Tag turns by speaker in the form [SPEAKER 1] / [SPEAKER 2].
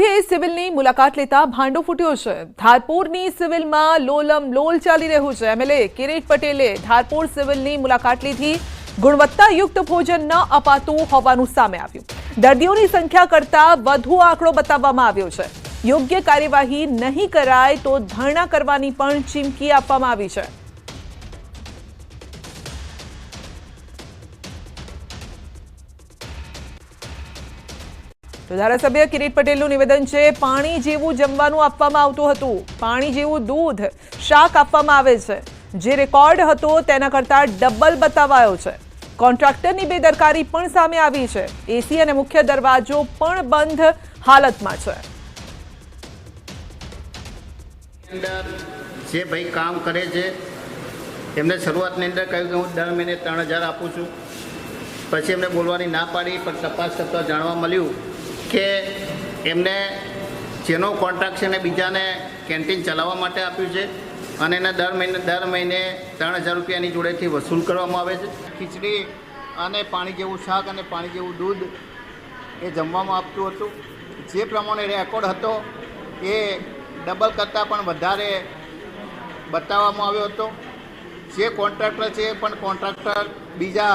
[SPEAKER 1] ધારાસભ્યએ સિવિલની મુલાકાત લેતા ભાંડો ફૂટ્યો છે. ધારપુરની સિવિલમાં લોલમ લોલ ચાલી રહ્યું છે. એમએલએ કિરીટ પટેલે ધારપુર સિવિલની મુલાકાત લીધી. ગુણવત્તાયુક્ત ભોજન ન અપાતું હોવાનું સામે આવ્યું. દર્દીઓની સંખ્યા કરતા વધુ આંકડો બતાવવામાં આવ્યો છે. યોગ્ય કાર્યવાહી નહીં કરાય તો ધરણા કરવાની પણ ચીમકી આપવામાં આવી છે. તો ધારાસભ્ય કિરીટ પટેલનું નિવેદન છે, પાણી જેવું જમવાનું આપવામાં આવતું હતું. પાણી જેવું દૂધ શાક આપવામાં આવે છે. જે રેકોર્ડ હતો તેના કરતાં ડબલ બતાવાયો છે. કોન્ટ્રાક્ટરની બેદરકારી પણ સામે આવી છે. એસી અને મુખ્ય દરવાજો પણ બંધ હાલતમાં છે.
[SPEAKER 2] જે ભાઈ કામ કરે છે, એમને શરૂઆતની અંદર કહ્યું કે હું દર મહિને ત્રણ હજાર આપું છું. પછી એમને બોલવાની ના પાડી, પણ તપાસ કરતાં જાણવા મળ્યું કે એમને જેનો કોન્ટ્રાક્ટ છે એને બીજાને કેન્ટીન ચલાવવા માટે આપ્યું છે અને એને દર મહિને દર મહિને ત્રણ હજાર રૂપિયાની જોડેથી વસૂલ કરવામાં આવે છે. ખીચડી અને પાણી જેવું શાક અને પાણી જેવું દૂધ એ જમવામાં આપતું હતું. જે પ્રમાણે રેકોર્ડ હતો એ ડબલ કરતાં પણ વધારે બતાવવામાં આવ્યો હતો. જે કોન્ટ્રાક્ટર છે એ પણ કોન્ટ્રાક્ટર બીજા